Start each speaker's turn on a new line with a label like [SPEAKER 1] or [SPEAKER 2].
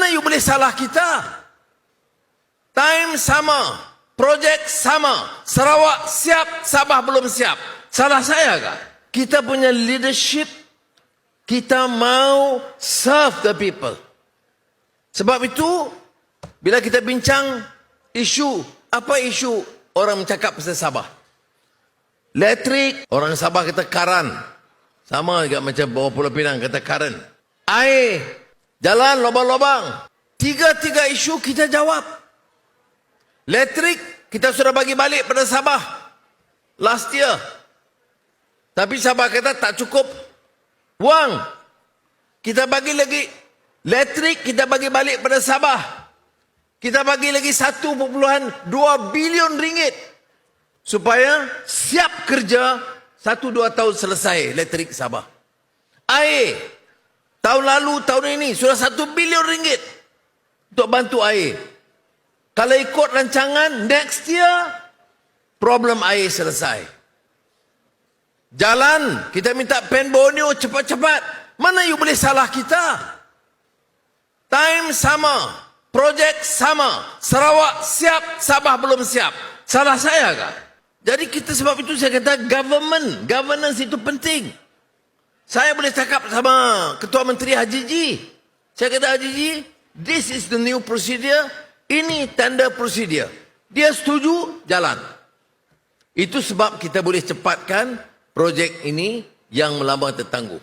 [SPEAKER 1] Mana you boleh salah kita? Time sama. Projek sama. Sarawak siap, Sabah belum siap. Salah saya kah? Kita punya leadership, kita mau serve the people. Sebab itu, bila kita bincang isu, apa isu orang mencakap pasal Sabah? Elektrik, orang Sabah kata karan. Sama juga macam bawah Pulau Pinang kata karan. Air, jalan lubang-lubang. Tiga-tiga isu kita jawab. Elektrik, kita sudah bagi balik pada Sabah. Last year. Tapi Sabah kata tak cukup wang. Kita bagi lagi elektrik, kita bagi balik pada Sabah. Kita bagi lagi 1.2 bilion ringgit supaya siap kerja satu dua tahun selesai elektrik Sabah. Air tahun lalu tahun ini sudah satu bilion ringgit untuk bantu air. Kalau ikut rancangan next year problem air selesai. Jalan kita minta pen Borneo cepat-cepat. Mana you boleh salah kita? Time sama. Projek sama. Sarawak siap, Sabah belum siap. Salah saya kah? Jadi kita sebab itu saya kata government, governance itu penting. Saya boleh cakap sama Ketua Menteri Haji Ji. Saya kata Haji Ji, this is the new procedure. Ini tender procedure. Dia setuju, jalan. Itu sebab kita boleh cepatkan projek ini yang melambang tertangguh.